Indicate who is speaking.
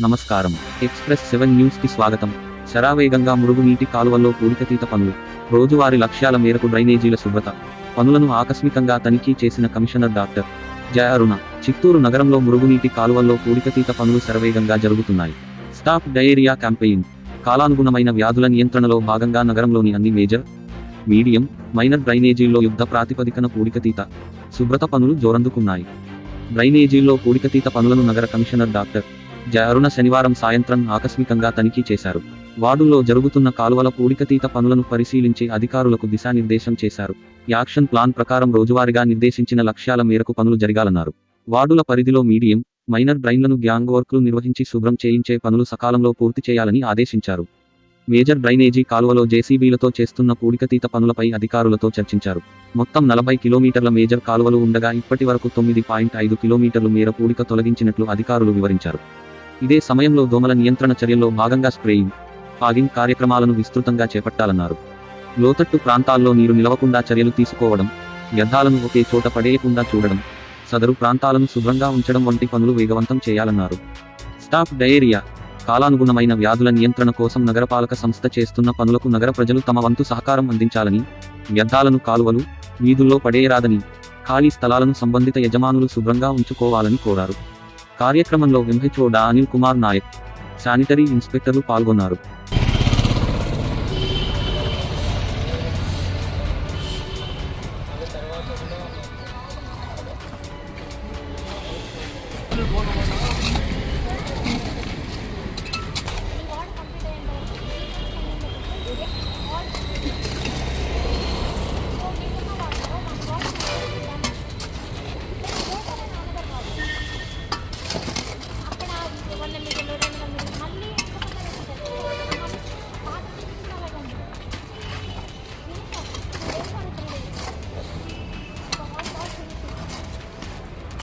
Speaker 1: నమస్కారం. Express seven న్యూస్కి స్వాగతం. శరావేగంగా మురుగునీటి కాలువల్లో పూడికతీత పనులు. రోజువారీ లక్ష్యాల మేరకు డ్రైనేజీల శుభ్రత. పనులను ఆకస్మికంగా తనిఖీ చేసిన కమిషనర్ డాక్టర్. జయ అరుణ. చిత్తూరు నగరంలో మురుగునీటి కాలువల్లో పూడికతీత పనులు శరవేగంగా జరుగుతున్నాయి. Stop diarrhoea campaign. కాలానుగుణమైన వ్యాధుల నియంత్రణలో భాగంగా నగరంలోని అన్ని మేజర్ మీడియం మైనర్ డ్రైనేజీల్లో యుద్ధ ప్రాతిపదికన పూడికతీత శుభ్రత పనులు జోరందుకున్నాయి. డ్రైనేజీల్లో పూడికతీత పనులను నగర కమిషనర్ డాక్టర్ జరుణ అరుణ శనివారం సాయంత్రం ఆకస్మికంగా తనిఖీ చేశారు. వార్డుల్లో జరుగుతున్న కాలువల పూడికతీత పనులను పరిశీలించి అధికారులకు దిశానిర్దేశం చేశారు. యాక్షన్ ప్లాన్ ప్రకారం రోజువారీగా నిర్దేశించిన లక్ష్యాల మేరకు పనులు జరగాలన్నారు. వార్డుల పరిధిలో మీడియం మైనర్ డ్రైన్లను గ్యాంగ్ వర్క్లు నిర్వహించి శుభ్రం చేయించే పనులు సకాలంలో పూర్తి చేయాలని ఆదేశించారు. మేజర్ డ్రైనేజీ కాలువలో జేసీబీలతో చేస్తున్న పూడికతీత పనులపై అధికారులతో చర్చించారు. మొత్తం నలభై కిలోమీటర్ల మేజర్ కాలువలు ఉండగా ఇప్పటి వరకు తొమ్మిది పాయింట్ ఐదు కిలోమీటర్లు మేర పూడిక తొలగించినట్లు అధికారులు వివరించారు. ఇదే సమయంలో దోమల నియంత్రణ చర్యల్లో భాగంగా స్ప్రేయింగ్ ఫాగింగ్ కార్యక్రమాలను విస్తృతంగా చేపట్టాలన్నారు. లోతట్టు ప్రాంతాల్లో నీరు నిలవకుండా చర్యలు తీసుకోవడం వ్యర్థాలను ఒకే చోట పడేయకుండా చూడడం సదరు ప్రాంతాలను శుభ్రంగా ఉంచడం వంటి పనులు వేగవంతం చేయాలన్నారు. స్టాప్ డయేరియా కాలానుగుణమైన వ్యాధుల నియంత్రణ కోసం నగరపాలక సంస్థ చేస్తున్న పనులకు నగర ప్రజలు తమ వంతు సహకారం అందించాలని వ్యర్థాలను కాలువలు వీధుల్లో పడేయరాదని ఖాళీ స్థలాలను సంబంధిత యజమానులు శుభ్రంగా ఉంచుకోవాలని కోరారు. కార్యక్రమంలో ఎంహెచ్ఓ డా అనిల్ కుమార్ నాయక్ శానిటరీ ఇన్స్పెక్టర్లు పాల్గొన్నారు.